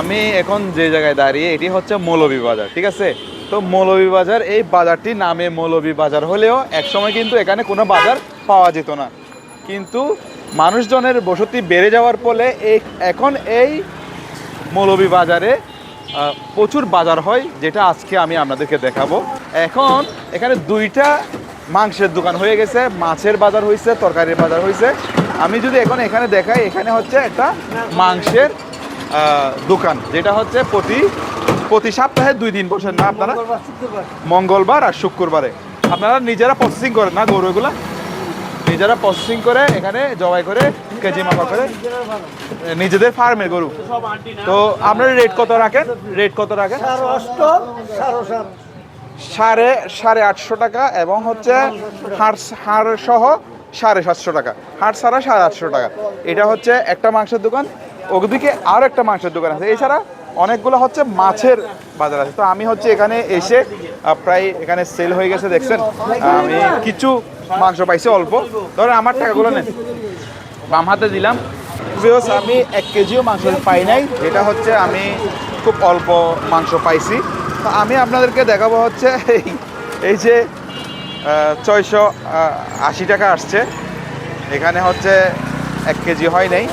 আমি এখন যে জায়গায় দাঁড়িয়ে, এটি হচ্ছে মৌলভী বাজার, ঠিক আছে? তো মৌলভী বাজার, এই বাজারটি নামে মৌলভী বাজার হলেও একসময় কিন্তু এখানে কোনো বাজার পাওয়া যেত না। কিন্তু মানুষজনের বসতি বেড়ে যাওয়ার ফলে এই, এখন এই মৌলভী বাজারে প্রচুর বাজার হয়, যেটা আজকে আমি আপনাদেরকে দেখাবো। এখন এখানে দুইটা মাংসের দোকান হয়ে গেছে, মাছের বাজার হয়েছে তরকারির বাজার হয়েছে আমি যদি এখন এখানে দেখাই, এখানে হচ্ছে একটা মাংসের দোকান যেটা হচ্ছে প্রতি প্রতি সপ্তাহে দুই দিন বসেন না আপনারা? মঙ্গলবার আর শুক্রবারে। আপনারা নিজেরা প্রসেসিং করেন না গরুগুলা নিজেরা প্রসেসিং করে এখানে জবাই করে কেজি মাপা করে। নিজেদের ফার্মের গরু। তো আপনারা রেট কত রাখেন? রেট কত রাখেন? সাড়ে সাড়ে আটশো টাকা এবং হচ্ছে হাড় হাড় সহ সাড়ে সাতশো টাকা। হাড় ছাড়া সাড়ে আটশো টাকা। এটা হচ্ছে একটা মাংসের দোকান ওদিকে আর একটা মাংসের দোকান আছে। এছাড়া অনেকগুলো হচ্ছে মাছের বাজার আছে। তো আমি হচ্ছে এখানে এসে প্রায় এখানে সেল হয়ে গেছে দেখছেন? আমি কিছু মাংস পাইছি অল্প। ধরেন আমার টাকাগুলো নেন। বাম হাতে দিলাম। ভিউয়ার্স, আমি এক কেজিও মাংস পাই নাই। যেটা হচ্ছে আমি খুব অল্প মাংস পাইছি। তো আমি আপনাদেরকে দেখাবো হচ্ছে এই এই যে ছয়শো আশি টাকা আসছে। এখানে হচ্ছে এক কেজি হয় নাই।